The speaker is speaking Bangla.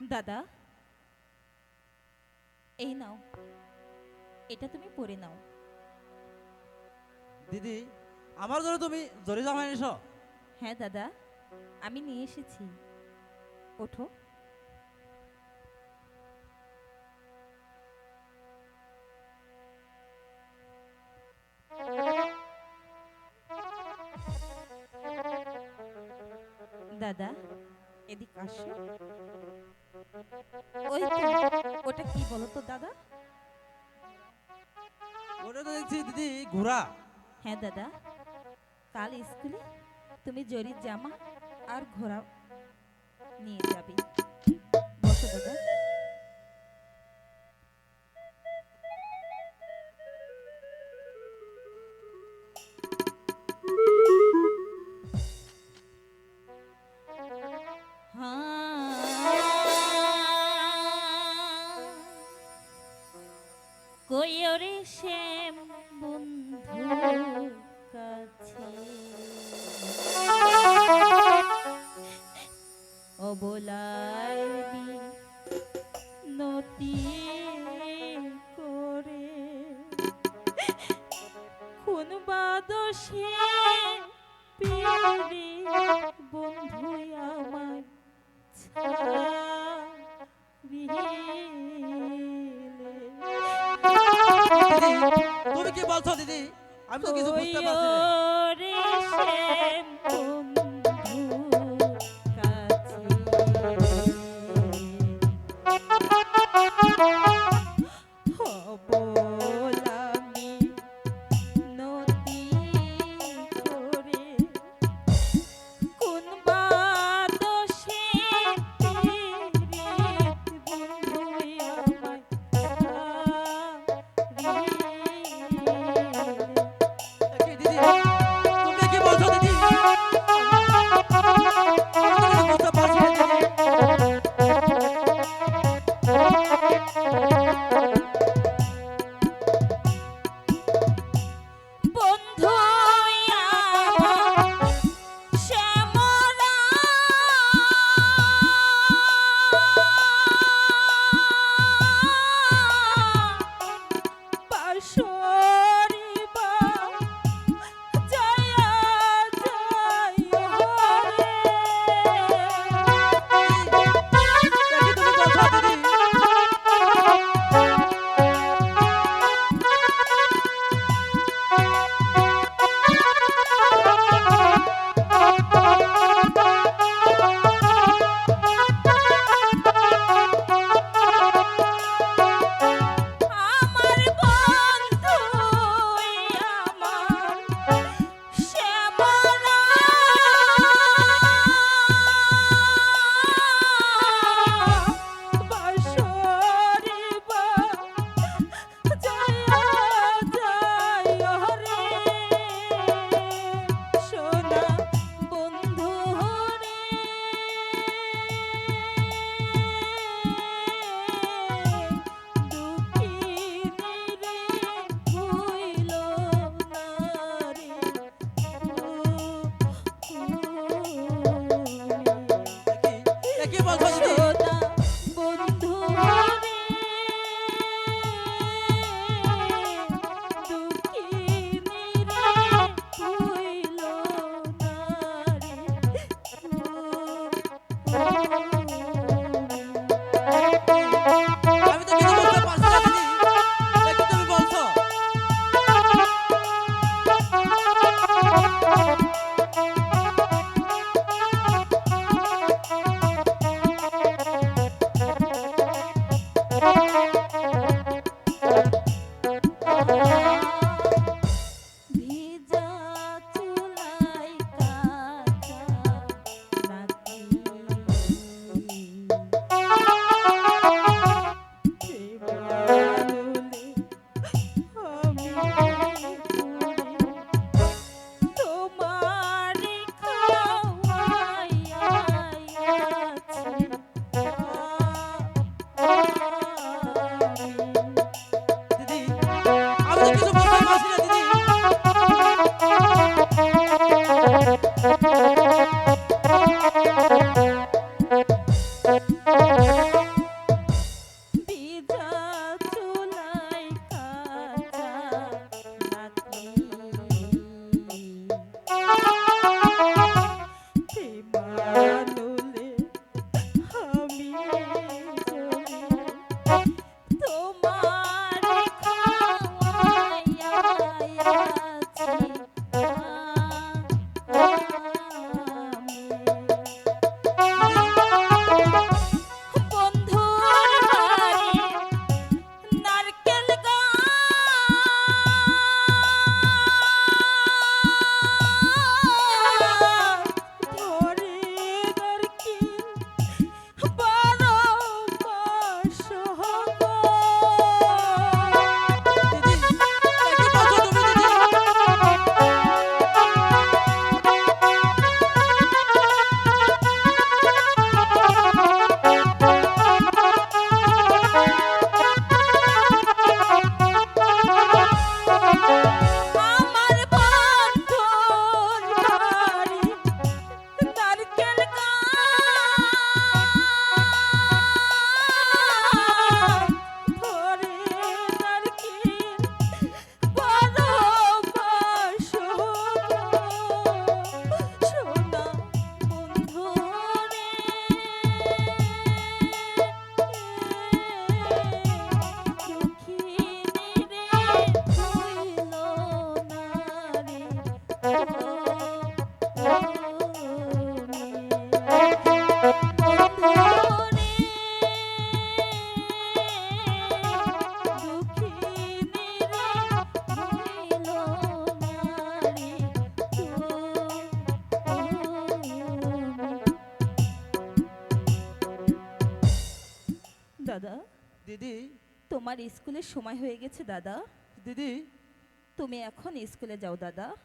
দাদা এই নাও এটা তুমি পরে নাও। দিদি আমার জন্য তুমি জরি জামা এনেছো? হ্যাঁ দাদা আমি নিয়ে এসেছি। ওঠো। দাদা এদিক আসো। ওই ওটা কি বলো তো দাদা? ওটা তো দেখছি দিদি ঘোড়া। হ্যাঁ দাদা। কাল স্কুলে তুমি জরির জামা আর ঘোড়া নিয়ে যাবে। বসো দাদা। বাদশে পিয়ারে বন্ধু আমার তুমি কি বলছো দিদি? আমি তো কিছু বুঝতে পারছি না। 是。Party. দাদা। দিদি। তোমার স্কুলের সময় হয়ে গেছে দাদা। দিদি। তুমি এখন স্কুলে যাও দাদা।